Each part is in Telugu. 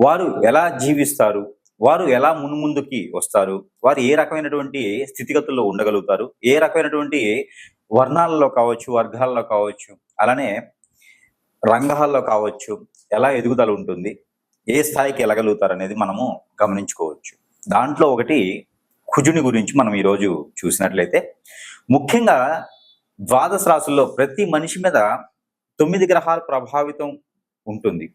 వారు ఎలా జీవిస్తారు? వారు ఎలా మున్ముందుకి వస్తారు? వారు ఏ రకమైనటువంటి స్థితిగతుల్లో ఉండగలుగుతారు? ఏ రకమైనటువంటి వర్ణాలలో కావచ్చు వర్గాల్లో కావచ్చు అలానే రంగాల్లో కావచ్చు ఎలా ఎదుగుదల ఉంటుంది? ఏ స్థాయికి ఎలగలుగుతారు అనేది మనము గమనించుకోవచ్చు. దాంట్లో ఒకటి కుజుని గురించి మనం ఈరోజు చూసినట్లయితే ముఖ్యంగా ద్వాదశ రాశుల్లో ప్రతి మనిషి మీద తొమ్మిది గ్రహాలు ప్రభావితం ఉంటుంది.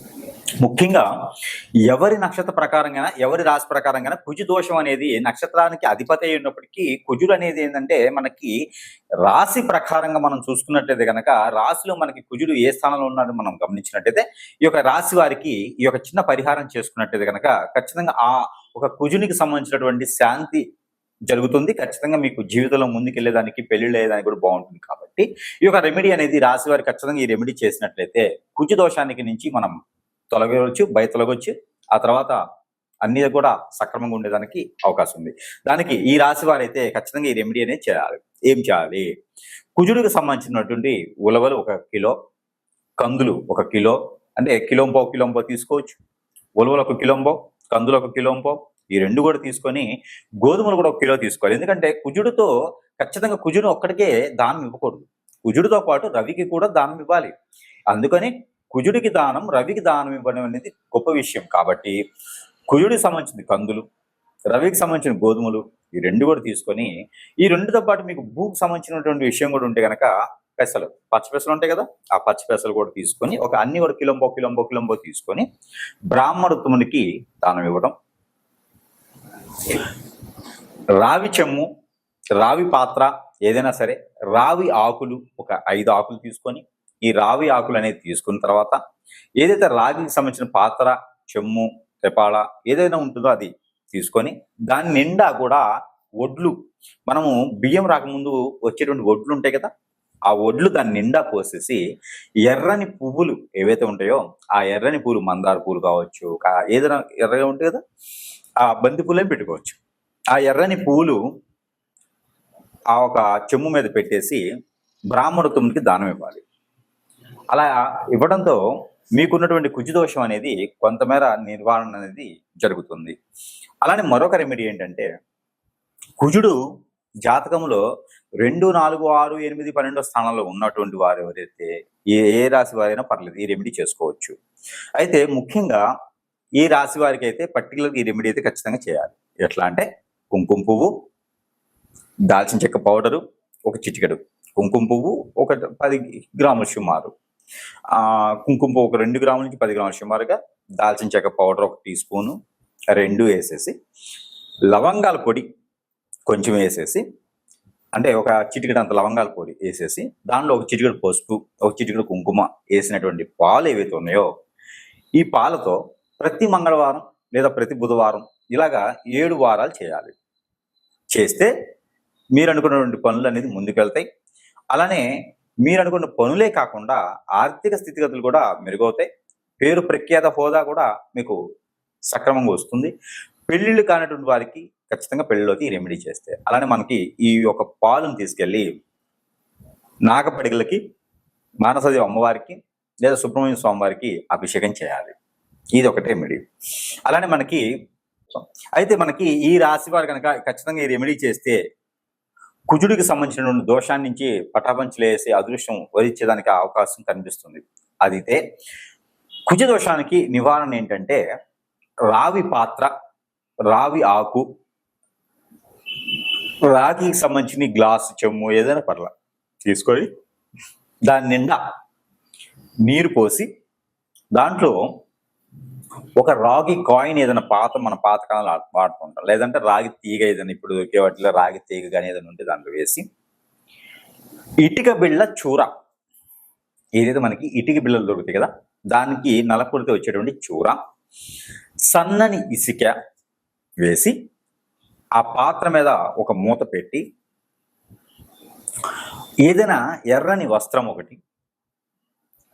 ముఖ్యంగా ఎవరి నక్షత్ర ప్రకారంగా ఎవరి రాశి ప్రకారంగా కుజు దోషం అనేది నక్షత్రానికి అధిపతి అయినప్పటికీ కుజుడు అనేది ఏంటంటే మనకి రాశి ప్రకారంగా మనం చూసుకున్నట్లయితే కనుక రాశిలో మనకి కుజుడు ఏ స్థానంలో ఉన్నాడో మనం గమనించినట్టయితే ఈ యొక్క రాశి వారికి ఈ యొక్క చిన్న పరిహారం చేసుకున్నట్టయితే కనుక ఖచ్చితంగా ఆ ఒక కుజునికి సంబంధించినటువంటి శాంతి జరుగుతుంది. ఖచ్చితంగా మీకు జీవితంలో ముందుకెళ్ళేదానికి పెళ్ళిళ్ళు అయ్యేదానికి కూడా బాగుంటుంది. కాబట్టి ఈ యొక్క రెమెడీ అనేది రాశి వారికి ఖచ్చితంగా ఈ రెమెడీ చేసినట్లయితే కుజు దోషానికి నుంచి మనం తొలగవచ్చు బయ తొలగొచ్చు. ఆ తర్వాత అన్ని కూడా సక్రమంగా ఉండేదానికి అవకాశం ఉంది. దానికి ఈ రాశి వారైతే ఖచ్చితంగా ఈ రెమెడీ అనేది చేయాలి. ఏం చేయాలి? కుజుడికి సంబంధించినటువంటి ఉలవలు ఒక కిలో కందులు ఒక కిలో అంటే కిలోంపో కిలోంపో తీసుకోవచ్చు. ఉలవలు ఒక కిలోంపో కందులు ఒక కిలోంపో ఈ రెండు కూడా తీసుకొని గోధుమలు కూడా ఒక కిలో తీసుకోవాలి. ఎందుకంటే కుజుడితో ఖచ్చితంగా కుజుడు ఒక్కడికే దానం ఇవ్వకూడదు. కుజుడితో పాటు రవికి కూడా దానం ఇవ్వాలి. అందుకని కుజుడికి దానం రవికి దానం ఇవ్వడం అనేది గొప్ప విషయం. కాబట్టి కుజుడికి సంబంధించిన కందులు రవికి సంబంధించిన గోధుమలు ఈ రెండు కూడా తీసుకొని ఈ రెండుతో పాటు మీకు భూకి సంబంధించినటువంటి విషయం కూడా ఉంటే కనుక పెసలు పచ్చ పెసలు ఉంటాయి కదా ఆ పచ్చి పెసలు కూడా తీసుకొని ఒక అన్ని కూడా కిలంబో కిలంబో కిలంబో తీసుకొని బ్రాహ్మణత్వమునికి దానం ఇవ్వడం. రావి చెమ్ము రావి పాత్ర ఏదైనా సరే రావి ఆకులు ఒక ఐదు ఆకులు తీసుకొని ఈ రావి ఆకులు అనేది తీసుకున్న తర్వాత ఏదైతే రాగికి సంబంధించిన పాత్ర చెమ్ము తెపాళ ఏదైనా ఉంటుందో అది తీసుకొని దాని నిండా కూడా ఒడ్లు మనము బియ్యం రాకముందు వచ్చేటువంటి ఒడ్లు ఉంటాయి కదా ఆ ఒడ్లు దాని నిండా పోసేసి ఎర్రని పువ్వులు ఏవైతే ఉంటాయో ఆ ఎర్రని పూలు మందార పూలు కావచ్చు ఏదైనా ఎర్రగా ఉంటాయి కదా ఆ బంతి పూలే పెట్టుకోవచ్చు. ఆ ఎర్రని పూలు ఆ ఒక చెమ్ము మీద పెట్టేసి బ్రాహ్మణత్వంకి దానం ఇవ్వాలి. అలా ఇవ్వడంతో మీకున్నటువంటి కుజుదోషం అనేది కొంతమేర నిర్వహణ అనేది జరుగుతుంది. అలానే మరొక రెమెడీ ఏంటంటే కుజుడు జాతకంలో రెండు నాలుగు ఆరు ఎనిమిది పన్నెండో స్థానంలో ఉన్నటువంటి వారు ఎవరైతే ఏ ఏ రాశి వారైనా పర్లేదు ఈ రెమెడీ చేసుకోవచ్చు. అయితే ముఖ్యంగా ఈ రాశి వారికి అయితే పర్టికులర్ ఈ రెమెడీ అయితే ఖచ్చితంగా చేయాలి. ఎట్లా అంటే కుంకుమ పువ్వు దాల్చిన చెక్క పౌడరు ఒక చిటికెడు. కుంకుమ పువ్వు ఒక పది గ్రాముల సుమారు. కుంకుమ ఒక రెండు గ్రాముల నుంచి పది గ్రాముల సుమారుగా దాల్చిన చెక్క పౌడర్ ఒక టీ స్పూను రెండు వేసేసి లవంగాల పొడి కొంచెం వేసేసి అంటే ఒక చిటికెడు అంత లవంగాల పొడి వేసేసి దానిలో ఒక చిటికెడు పసుపు ఒక చిటికెడు కుంకుమ వేసినటువంటి పాలు ఏవైతే ఉన్నాయో ఈ పాలతో ప్రతి మంగళవారం లేదా ప్రతి బుధవారం ఇలాగా ఏడు వారాలు చేయాలి. చేస్తే మీరు అనుకున్నటువంటి పనులు అనేది ముందుకెళ్తాయి. అలానే మీరు అనుకున్న పనులే కాకుండా ఆర్థిక స్థితిగతులు కూడా మెరుగవుతాయి. పేరు ప్రఖ్యాత హోదా కూడా మీకు సక్రమంగా వస్తుంది. పెళ్ళిళ్ళు కానటువంటి వారికి ఖచ్చితంగా పెళ్ళిలోకి రెమెడీ చేస్తే. అలానే మనకి ఈ యొక్క పాలను తీసుకెళ్ళి నాగపడిగలకి మానసదేవి అమ్మవారికి లేదా సుబ్రహ్మణ్య స్వామివారికి అభిషేకం చేయాలి. ఇది ఒకటి రెమెడీ అలానే మనకి అయితే మనకి ఈ రాశి వారు కనుక ఖచ్చితంగా ఈ రెమెడీ చేస్తే కుజుడికి సంబంధించినటువంటి దోషాన్ని నుంచి పటాపంచలేసి అదృష్టం వరించేదానికి అవకాశం కనిపిస్తుంది. అదితే కుజ దోషానికి నివారణ ఏంటంటే రావి పాత్ర రావి ఆకు రాగికి సంబంధించిన గ్లాస్ చెమ్ము ఏదైనా పర్ల తీసుకొని దాని నిండా నీరు పోసి దాంట్లో ఒక రాగి కాయిన్ ఏదైనా పాత మన పాత కాలంలో వాడుతుంటాం. లేదంటే రాగి తీగ ఏదైనా ఇప్పుడు దొరికే వాటిలో రాగి తీగ కానీ ఏదైనా ఉంటే దాంట్లో వేసి ఇటుక బిళ్ళ చూర. ఏదైతే మనకి ఇటుక బిళ్ళలు దొరుకుతాయి కదా దానికి నలపొడితే వచ్చేటువంటి చూర సన్నని ఇసుక వేసి ఆ పాత్ర మీద ఒక మూత పెట్టి ఏదైనా ఎర్రని వస్త్రం ఒకటి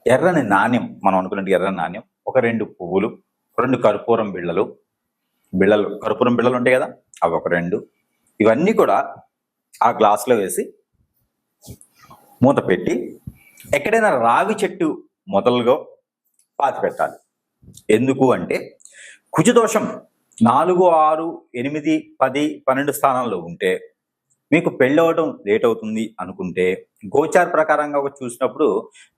ఎర్రని నాణ్యం మనం అనుకున్నట్టు ఎర్రని నాణ్యం ఒక రెండు పువ్వులు రెండు కర్పూరం బిళ్ళలు. బిళ్ళలు కర్పూరం బిళ్ళలు ఉంటాయి కదా? అవి ఒక రెండు. ఇవన్నీ కూడా ఆ గ్లాసులో వేసి మూత పెట్టి ఎక్కడైనా రావి చెట్టు మొదలుగా పాతి పెట్టాలి. ఎందుకు అంటే కుజదోషం నాలుగు ఆరు ఎనిమిది పది పన్నెండు స్థానాల్లో ఉంటే మీకు పెళ్ళవడం లేట్ అవుతుంది అనుకుంటే గోచార్ ప్రకారంగా ఒక చూసినప్పుడు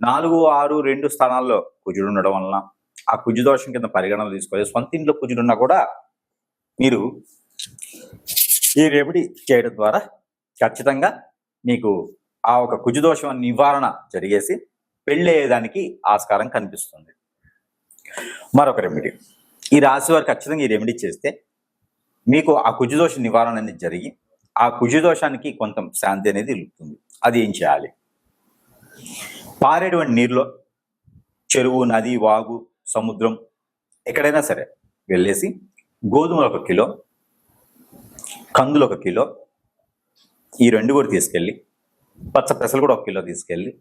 నాలుగు ఆరు రెండు స్థానాల్లో కుజుడు ఉండడం వలన ఆ కుజు దోషం కింద పరిగణన తీసుకోవాలి. సొంత ఇంట్లో కుజుడున్నా కూడా మీరు ఈ రెమెడీ చేయడం ద్వారా ఖచ్చితంగా మీకు ఆ ఒక కుజు దోషం నివారణ జరిగేసి పెళ్ళయ్యేదానికి ఆస్కారం కనిపిస్తుంది. మరొక రెమెడీ. ఈ రాశి వారు ఖచ్చితంగా ఈ రెమెడీ చేస్తే మీకు ఆ కుజుదోష నివారణ అనేది జరిగి ఆ కుజుదోషానికి కొంత శాంతి అనేది ఇలుపుతుంది అది ఏం చేయాలి? పారేటువంటి నీరులో చెరువు నది వాగు సముద్రం ఎక్కడైనా సరే వెళ్ళేసి గోధుమలు ఒక కిలో కందులు ఒక కిలో ఈ రెండు కూడా తీసుకెళ్ళి పచ్చ పెసలు కూడా ఒక కిలో తీసుకెళ్ళి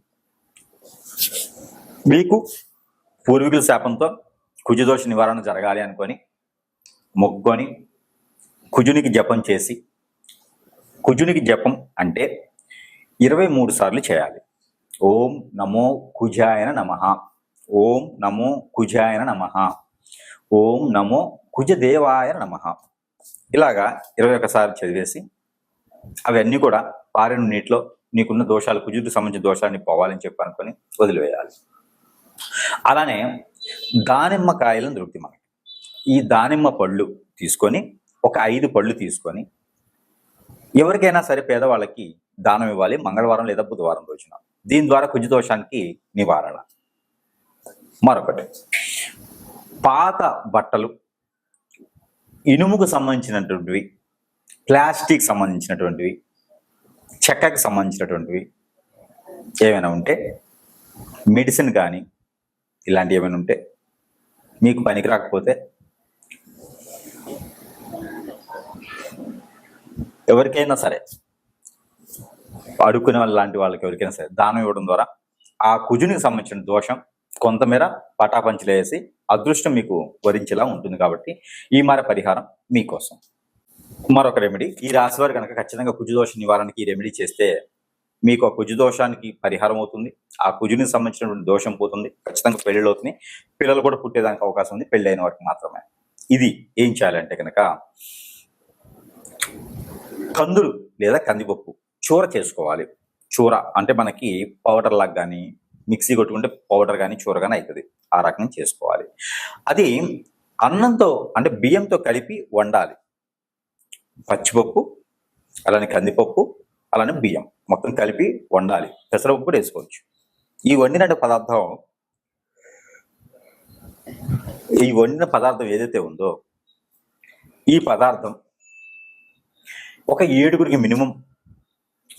మీకు పూర్వీకుల శాపంతో కుజదోష నివారణ జరగాలి అనుకొని మొక్కుకొని కుజునికి జపం చేసి కుజునికి జపం అంటే ఇరవై మూడు సార్లు చేయాలి. ఓం నమో కుజాయన నమ. ఓం నమో కుజాయన నమ. ఓం నమో కుజదేవాయ నమ. ఇలాగా ఇరవై ఒకసారి చదివేసి అవన్నీ కూడా పారిన నీటిలో నీకున్న దోషాలు కుజుడికి సంబంధించిన దోషాన్ని పోవాలని చెప్పి అనుకొని వదిలివేయాలి. అలానే దానిమ్మ కాయలను దొరుకుతాయి మనకి. ఈ దానిమ్మ పళ్ళు తీసుకొని ఒక ఐదు పళ్ళు తీసుకొని ఎవరికైనా సరే పేదవాళ్ళకి దానం ఇవ్వాలి మంగళవారం లేదా బుధవారం రోజున. దీని ద్వారా కుజ దోషానికి నివారణ. మరొకటి. పాత బట్టలు ఇనుముకు సంబంధించినటువంటివి ప్లాస్టిక్ సంబంధించినటువంటివి చెక్కకి సంబంధించినటువంటివి ఏమైనా ఉంటే మెడిసిన్ కానీ ఇలాంటివి ఏమైనా ఉంటే మీకు పనికి రాకపోతే ఎవరికైనా సరే అడుక్కునే వాళ్ళ లాంటి వాళ్ళకి ఎవరికైనా సరే దానం ఇవ్వడం ద్వారా ఆ కుజునికి సంబంధించిన దోషం కొంతమేర పటాపంచలేసి అదృష్టం మీకు వరించేలా ఉంటుంది కాబట్టి ఈ మర పరిహారం మీకోసం మరొక రెమెడీ ఈ రాశి వారు కనుక ఖచ్చితంగా కుజుదోష నివారణకి ఈ రెమెడీ చేస్తే మీకు ఆ కుజుదోషానికి పరిహారం అవుతుంది. ఆ కుజునికి సంబంధించినటువంటి దోషం పోతుంది. ఖచ్చితంగా పెళ్ళిళ్ళు అవుతుంది పిల్లలు కూడా పుట్టేదానికి అవకాశం ఉంది. పెళ్ళి అయిన వారికి మాత్రమే. ఇది ఏం చేయాలంటే కనుక కందులు లేదా కందిపప్పు. చూర చేసుకోవాలి. చూర అంటే మనకి పౌడర్ లాగా కానీ మిక్సీ కొట్టుకుంటే పౌడర్ కానీ చూర కానీ అవుతుంది ఆ రకంగా చేసుకోవాలి. అది అన్నంతో అంటే బియ్యంతో కలిపి వండాలి. పచ్చిపప్పు అలానే కందిపప్పు అలానే బియ్యం మొత్తం కలిపి వండాలి. పెసరపప్పు కూడా వేసుకోవచ్చు. ఈ వండిన పదార్థం ఈ వండిన పదార్థం ఏదైతే ఉందో ఈ పదార్థం ఒక ఏడుగురికి మినిమం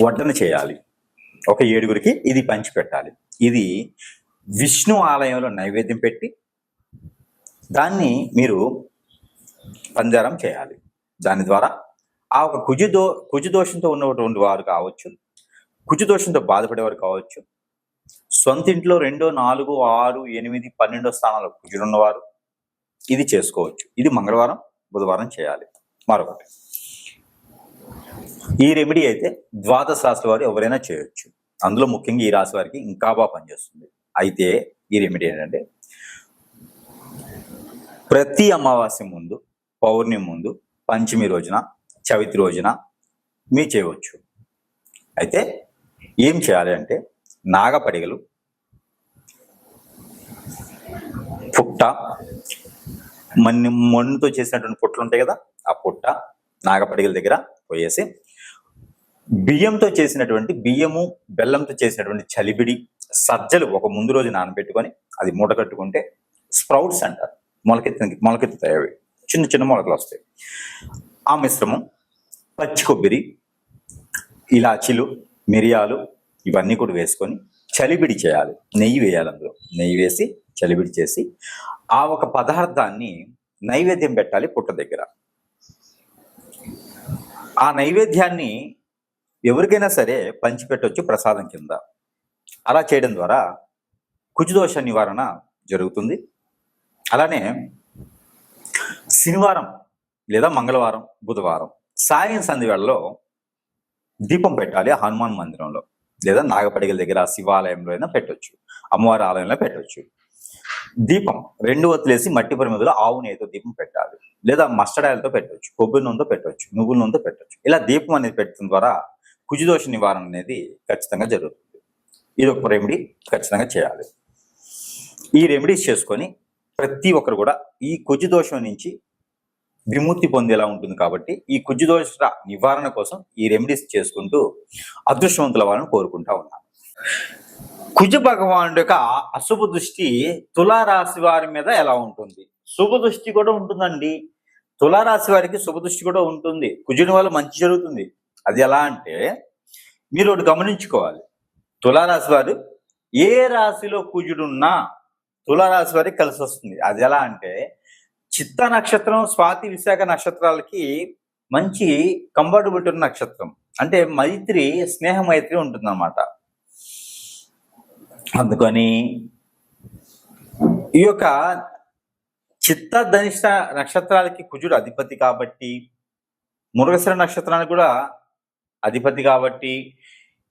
వడ్డన చేయాలి. ఒక ఏడుగురికి ఇది పంచి పెట్టాలి ఇది విష్ణు ఆలయంలో నైవేద్యం పెట్టి దాన్ని మీరు పంజారం చేయాలి. దాని ద్వారా ఆ ఒక కుజుదో కుజుదోషంతో ఉన్నటువంటి వారు కావచ్చు కుజుదోషంతో బాధపడేవారు కావచ్చు సొంత ఇంట్లో రెండో నాలుగు ఆరు ఎనిమిది పన్నెండో స్థానాల్లో కుజుడున్నవారు ఇది చేసుకోవచ్చు. ఇది మంగళవారం బుధవారం చేయాలి. మరొకటి. ఈ రెమెడీ అయితే ద్వాదశ వారు ఎవరైనా చేయొచ్చు. అందులో ముఖ్యంగా ఈ రాశి వారికి ఇంకా బాగా పనిచేస్తుంది. అయితే ఈ రెమెడీ ఏంటంటే ప్రతి అమావాస్య ముందు పౌర్ణమి ముందు పంచమి రోజున చవితి రోజున మీ చేయవచ్చు. అయితే ఏం చేయాలి అంటే నాగపడిగలు పుట్ట మన్ని మన్నుతో చేసినటువంటి పుట్టలు ఉంటాయి కదా ఆ పుట్ట నాగపడిగల దగ్గర పోయేసి బియ్యంతో చేసినటువంటి బియ్యము బెల్లంతో చేసినటువంటి చలిబిడి సజ్జలు ఒక ముందు రోజు నానబెట్టుకొని అది మూట కట్టుకుంటే స్ప్రౌట్స్ అంటారు. మొలకెత్తిన మొలకెత్తుతాయి అవి. చిన్న చిన్న మొలకలు వస్తాయి. ఆ మిశ్రమం పచ్చి కొబ్బరి ఇలాచీలు మిరియాలు ఇవన్నీ కూడా వేసుకొని చలిబిడి చేయాలి. నెయ్యి వేయాలి అందులో. నెయ్యి వేసి చలిబిడి చేసి ఆ ఒక పదార్థాన్ని నైవేద్యం పెట్టాలి పుట్ట దగ్గర. ఆ నైవేద్యాన్ని ఎవరికైనా సరే పంచిపెట్టవచ్చు ప్రసాదం కింద. అలా చేయడం ద్వారా కుజుదోష నివారణ జరుగుతుంది. అలానే శనివారం లేదా మంగళవారం బుధవారం సాయం సంధి వేళలో దీపం పెట్టాలి ఆ హనుమాన్ మందిరంలో లేదా నాగపడిగల దగ్గర శివాలయంలో అయినా పెట్టవచ్చు అమ్మవారి ఆలయంలో పెట్టవచ్చు దీపం రెండు వత్తులేసి మట్టి పరిమితిలో ఆవు నేతో దీపం పెట్టాలి. లేదా మస్టర్డ్ ఆయిల్తో పెట్టవచ్చు కొబ్బరి నూనెతో పెట్టవచ్చు నువ్వుల నూనెతో పెట్టవచ్చు ఇలా దీపం అనేది పెట్టడం ద్వారా కుజిదోష నివారణ అనేది ఖచ్చితంగా జరుగుతుంది. ఇది ఒక రెమెడీ ఖచ్చితంగా చేయాలి. ఈ రెమెడీస్ చేసుకొని ప్రతి ఒక్కరు కూడా ఈ కుజిదోషం నుంచి విముక్తి పొందేలా ఉంటుంది కాబట్టి ఈ కుజు దోష నివారణ కోసం ఈ రెమెడీస్ చేసుకుంటూ అదృష్టవంతుల వాళ్ళని కోరుకుంటా ఉన్నాను. కుజ భగవానుడు యొక్క అశుభ దృష్టి తులారాశి వారి మీద ఎలా ఉంటుంది? శుభ దృష్టి కూడా ఉంటుందండి. తులారాశి వారికి శుభ దృష్టి కూడా ఉంటుంది. కుజుని వల్ల మంచి జరుగుతుంది. అది ఎలా అంటే మీరు ఒకటి గమనించుకోవాలి. తులారాశి వారు ఏ రాశిలో కుజుడున్నా తులారాశి వారికి కలిసి వస్తుంది. అది ఎలా అంటే చిత్త నక్షత్రం స్వాతి విశాఖ నక్షత్రాలకి మంచి కంఫర్టబిలిటీ ఉన్న నక్షత్రం. అంటే మైత్రి స్నేహ మైత్రి ఉంటుందన్నమాట. అందుకని ఈ యొక్క చిత్తధనిష్ట నక్షత్రాలకి కుజుడు అధిపతి కాబట్టి మురుగశిర నక్షత్రానికి కూడా అధిపతి కాబట్టి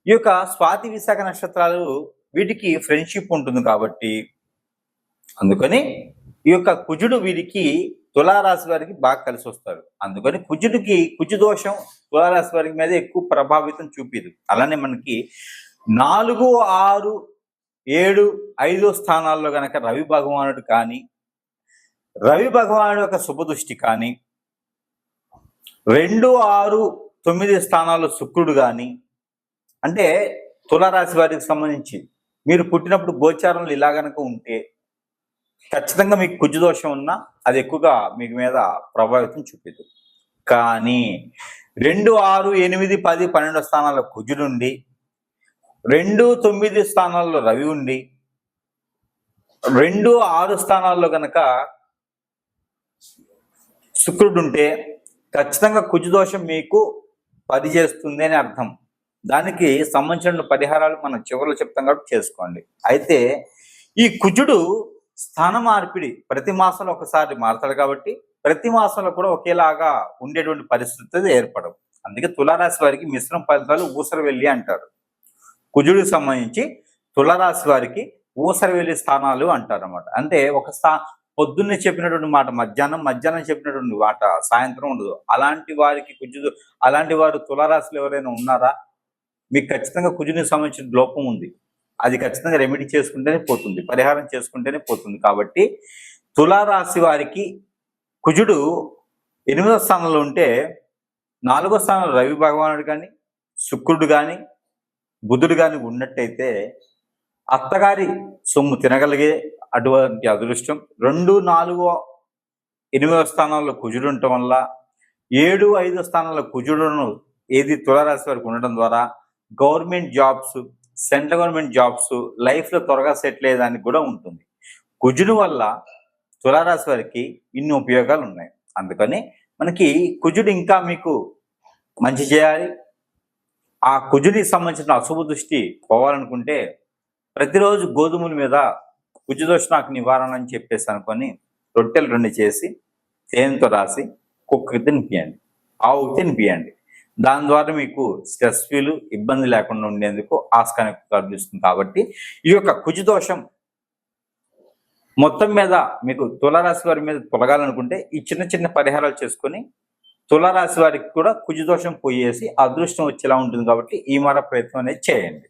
ఈ యొక్క స్వాతి విశాఖ నక్షత్రాలు వీటికి ఫ్రెండ్షిప్ ఉంటుంది కాబట్టి అందుకని ఈ యొక్క కుజుడు వీరికి తులారాశి వారికి బాగా కలిసి వస్తారు అందుకని కుజుడికి కుజు దోషం తులారాశి వారికి మీద ఎక్కువ ప్రభావితం చూపిదు. అలానే మనకి నాలుగు ఆరు ఏడు ఐదో స్థానాల్లో గనక రవి భగవానుడు కానీ రవి భగవానుడు యొక్క శుభదృష్టి కానీ రెండు ఆరు తొమ్మిది స్థానాల్లో శుక్రుడు కానీ అంటే తులారాశి వారికి సంబంధించి మీరు పుట్టినప్పుడు గోచారంలో ఇలా గనక ఉంటే ఖచ్చితంగా మీకు కుజు దోషం ఉన్నా అది ఎక్కువగా మీకు మీద ప్రభావితం చూపిదు. కానీ రెండు ఆరు ఎనిమిది పది పన్నెండు స్థానాల కుజుడుండి రెండు తొమ్మిది స్థానాల్లో రవి ఉండి రెండు ఆరు స్థానాల్లో కనుక శుక్రుడు ఉంటే ఖచ్చితంగా కుజు దోషం మీకు పది చేస్తుంది అని అర్థం. దానికి సంబంధించిన పరిహారాలు మనం చివరిలో చెప్తాం కాబట్టి చేసుకోండి. అయితే ఈ కుజుడు స్థాన మార్పిడి ప్రతి మాసంలో ఒకసారి మారతాడు కాబట్టి ప్రతి మాసంలో కూడా ఒకేలాగా ఉండేటువంటి పరిస్థితి ఏర్పడవు. అందుకే తులారాశి వారికి మిశ్రమ ఫలితాలు ఊసర వెళ్ళి అంటారు. కుజుడికి సంబంధించి తులారాశి వారికి ఊసరవేలి స్థానాలు అంటారు అన్నమాట అంటే ఒక స్థా పొద్దున్నే చెప్పినటువంటి మాట మధ్యాహ్నం మధ్యాహ్నం చెప్పినటువంటి మాట సాయంత్రం ఉండదు. అలాంటి వారికి కుజుడు అలాంటి వారు తులారాశిలో ఎవరైనా ఉన్నారా? మీకు ఖచ్చితంగా కుజునికి సంబంధించిన లోపం ఉంది. అది ఖచ్చితంగా రెమెడీ చేసుకుంటేనే పోతుంది పరిహారం చేసుకుంటేనే పోతుంది. కాబట్టి తులారాశి వారికి కుజుడు ఎనిమిదో స్థానంలో ఉంటే నాలుగో స్థానంలో రవి భగవానుడు కానీ శుక్రుడు కానీ బుద్ధుడు కానీ ఉన్నట్టయితే అత్తగారి సొమ్ము తినగలిగే అటువంటి అదృష్టం. రెండు నాలుగు ఎనిమిదవ స్థానాల్లో కుజుడు ఉండటం వల్ల ఏడు ఐదు స్థానాల్లో కుజుడును ఏది తులారాశి వారికి ఉండడం ద్వారా government jobs central government jobs లైఫ్లో త్వరగా సెటిల్ అయ్యేదానికి కూడా ఉంటుంది. కుజుడు వల్ల తులారాశి వారికి ఇన్ని ఉపయోగాలు ఉన్నాయి. అందుకని మనకి కుజుడు ఇంకా మీకు మంచి చేయాలి. ఆ కుజుడికి సంబంధించిన అశుభ దృష్టి పోవాలనుకుంటే ప్రతిరోజు గోధుమల మీద కుజుదోష నాకు నివారణ అని చెప్పేసి అనుకొని రొట్టెలు రెండు చేసి తేనెతో రాసి కుక్కకి తినిపియండి. ఆవుకి తినిపియండి. దాని ద్వారా మీకు స్ట్రెస్ ఫీల్ ఇబ్బంది లేకుండా ఉండేందుకు ఆస్కారం కనిపిస్తుంది కాబట్టి ఈ యొక్క కుజుదోషం మొత్తం మీద మీకు తులరాశి వారి మీద తొలగాలనుకుంటే ఈ చిన్న చిన్న పరిహారాలు చేసుకొని తులారాశి వారికి కూడా కుజదోషం పోయేసి అదృష్టం వచ్చేలా ఉంటుంది కాబట్టి ఈ మర ప్రయత్నం అనేది చేయండి.